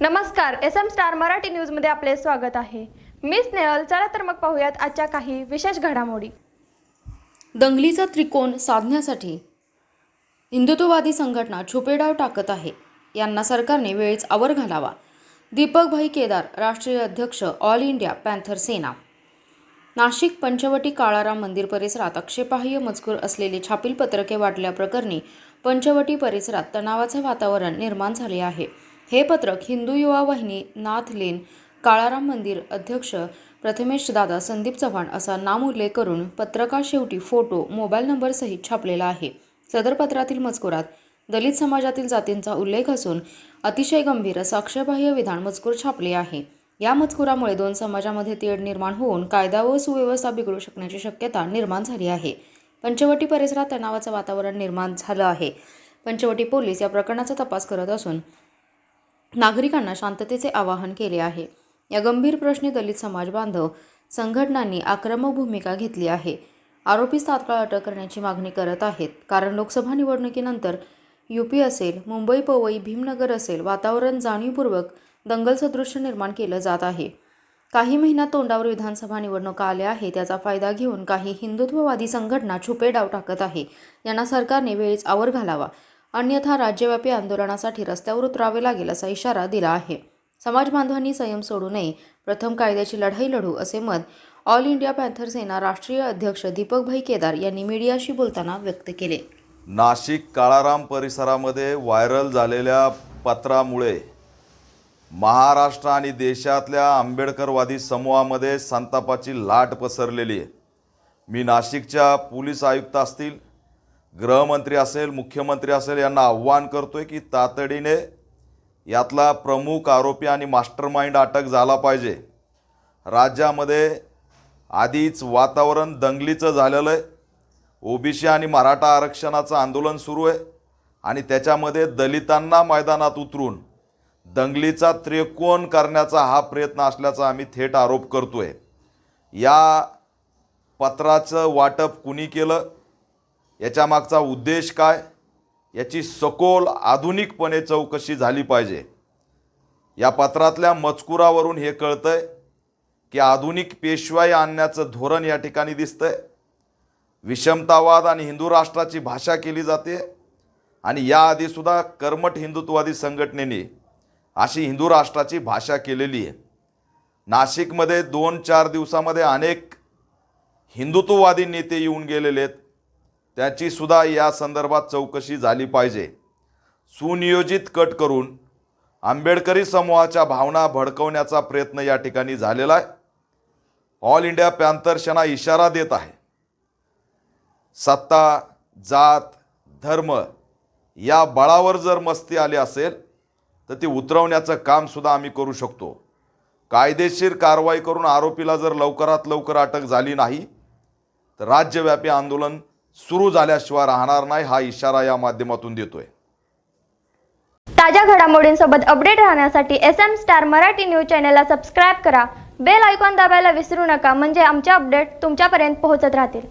नमस्कार S M star Marathi न्यूजमध्ये आपले स्वागत आहे. मी स्नेहल चला तर मग पाहूयात आजच्या काही विशेष घडामोडी. दंगलीचा त्रिकोण साधण्यासाठी हिंदुत्ववादी संघटना छुपे डाव टाकत आहे. यांना सरकारने वेळीच आवर घालावा. दीपक भाई केदार राष्ट्रीय अध्यक्ष all India Panther Sena. Nashik Panchavati Kalaram Mandir परिसरात आक्षेपार्ह मजकूर असलेले छापील पत्रके वाटल्याप्रकरणी पंचवटी परिसरात तणावाचे वातावरण निर्माण झाले आहे. हे पत्रक हिंदू युवा वाहिनी नाथ लेन काळाराम मंदिर अध्यक्ष प्रथमेश दादा संदीप चव्हाण असा नामोल्लेख करून पत्रकार शेवटी फोटो मोबाईल नंबरसहित छापलेला आहे. सदर पत्रातील मजकुरात दलित समाजातील जातींचा उल्लेख असून अतिशय गंभीर असं आक्षेपार्ह विधान मजकूर छापले आहे. या मजकुरामुळे दोन समाजामध्ये तेढ निर्माण होऊन कायदा व सुव्यवस्था बिघडू शकण्याची शक्यता निर्माण झाली आहे. पंचवटी परिसरात तणावाचं वातावरण निर्माण झालं आहे. पंचवटी पोलीस या प्रकरणाचा तपास करत असून नागरिकांना शांततेचे आवाहन केले आहे. या गंभीर प्रश्नी दलित समाज बांधव संघटनांनी आक्रमक भूमिका घेतली आहे. आरोपीस तात्काळ अटक करण्याची मागणी करत आहेत. कारण लोकसभा निवडणुकीनंतर यूपी असेल मुंबई पवई भीमनगर असेल वातावरण जाणीवपूर्वक दंगल सदृश्य निर्माण केलं जात आहे. काही महिन्यात तोंडावर विधानसभा निवडणुका आल्या आहे त्याचा फायदा घेऊन काही हिंदुत्ववादी संघटना छुपे डाव टाकत आहे. यांना सरकारने वेळीच आवर घालावा. अन्यथा राज्यव्यापी आंदोलनासाठी रस्त्यावर उतरावे लागेल असा इशारा दिला आहे. समाज बांधवांनी संयम सोडू नये प्रथम कायद्याची लढाई लढू असे मत ऑल इंडिया पॅन्थर सेना राष्ट्रीय अध्यक्ष दीपकभाई केदार यांनी मीडियाशी बोलताना व्यक्त केले. नाशिक काळाराम परिसरामध्ये व्हायरल झालेल्या पत्रामुळे महाराष्ट्र आणि देशातल्या आंबेडकरवादी समूहामध्ये संतापाची लाट पसरलेली आहे. मी नाशिकच्या पोलीस आयुक्त असतील गृहमंत्री असेल मुख्यमंत्री असेल यांना आव्हान करतोय की तातडीने यातला प्रमुख आरोपी आणि मास्टरमाइंड अटक झाला पाहिजे. राज्यामध्ये आधीच वातावरण दंगलीचं झालेलं आहे. ओबीसी आणि मराठा आरक्षणाचं आंदोलन सुरू आहे आणि त्याच्यामध्ये दलितांना मैदानात उतरून दंगलीचा त्रिकोण करण्याचा हा प्रयत्न असल्याचा आम्ही थेट आरोप करतो आहे या पत्राचं वाटप कुणी केलं? याच्यामागचा उद्देश काय? याची सखोल आधुनिकपणे चौकशी झाली पाहिजे. या पत्रातल्या मजकुरावरून हे कळतंय की आधुनिक पेशवाई आणण्याचं धोरण या ठिकाणी दिसतंय. विषमतावाद आणि हिंदू राष्ट्राची भाषा केली जाते आणि याआधीसुद्धा कर्मठ हिंदुत्ववादी संघटनेने अशी हिंदू राष्ट्राची भाषा केलेली आहे. नाशिकमध्ये दोन चार दिवसामध्ये अनेक हिंदुत्ववादी नेते येऊन गेलेले आहेत. त्याचीसुद्धा या संदर्भात चौकशी झाली पाहिजे. सुनियोजित कट करून आंबेडकरी समूहाच्या भावना भडकवण्याचा प्रयत्न या ठिकाणी झालेला आहे. ऑल इंडिया पॅन्थर इशारा देत आहे. सत्ता जात धर्म या बळावर जर मस्ती आली असेल तर ती उतरवण्याचं कामसुद्धा आम्ही करू शकतो. कायदेशीर कारवाई करून आरोपीला जर लवकरात लवकर अटक झाली नाही तर राज्यव्यापी आंदोलन सुरू झाल्याशिवाय राहणार नाही हा इशारा या माध्यमातून देतोय. ताज्या घडामोडींसोबत अपडेट राहण्यासाठी S M Star Marathi news चॅनलला सबस्क्राईब करा. बेल आयकॉन दाबायला विसरू नका म्हणजे आमचे अपडेट तुमच्यापर्यंत पोहोचत राहतील.